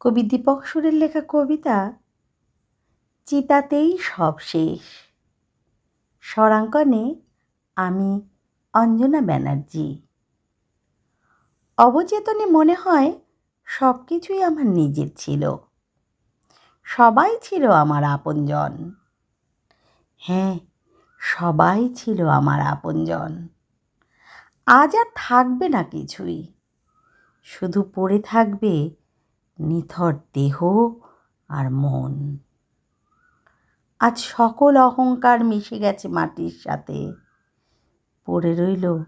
কবি দীপক সুরের লেখা কবিতা চিতাতেই সব শেষ। স্বরাঙ্কনে আমি অঞ্জনা ব্যানার্জি। অবচেতনে মনে হয় সব কিছুই আমার নিজের ছিল। সবাই ছিল আমার আপনজন। হ্যাঁ সবাই ছিল আমার আপনজন। আজ আর থাকবে না কিছুই। শুধু পড়ে থাকবে নিথর দেহ আর মন। আজ সকল অহংকার মিশে গেছে মাটির সাথে। পড়ে রইল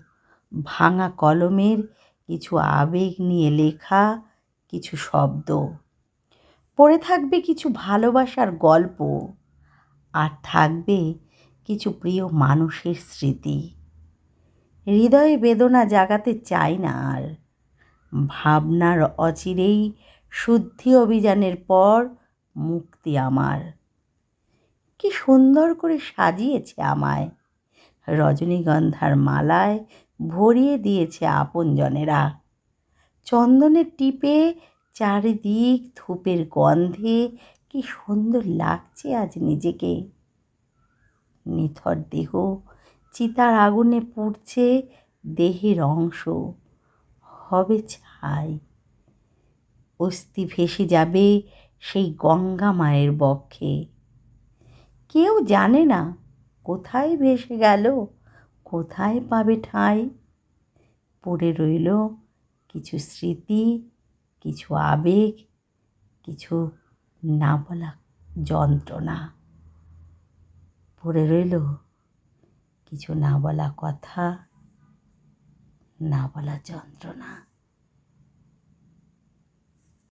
ভাঙা কলমের কিছু আবেগ নিয়ে লেখা কিছু শব্দ। পড়ে থাকবে কিছু ভালোবাসার গল্প আর থাকবে কিছু প্রিয় মানুষের স্মৃতি। হৃদয়ে বেদনা জাগাতে চাই না আর। ভাবনার অচিরেই শুদ্ধি অভিযানের পর মুক্তি আমার। কি সুন্দর করে সাজিয়েছে আমায়। রজনীগন্ধার মালায় ভরিয়ে দিয়েছে আপনজনেরা। চন্দনের টিপে চারিদিক ধূপের গন্ধে কি সুন্দর লাগছে আজ নিজেকে। নিথর দেহ চিতার আগুনে পুড়ছে দেহের অংশ। হবে ছাই। অস্থি ভেসে যাবে সেই গঙ্গা মায়ের বক্ষে। কেউ জানে না কোথায় ভেসে গেল, কোথায় পাবে ঠাঁই। পড়ে রইল কিছু স্মৃতি, কিছু আবেগ, কিছু না বলা যন্ত্রণা। পড়ে রইল কিছু না বলা কথা না বলা যন্ত্রণা।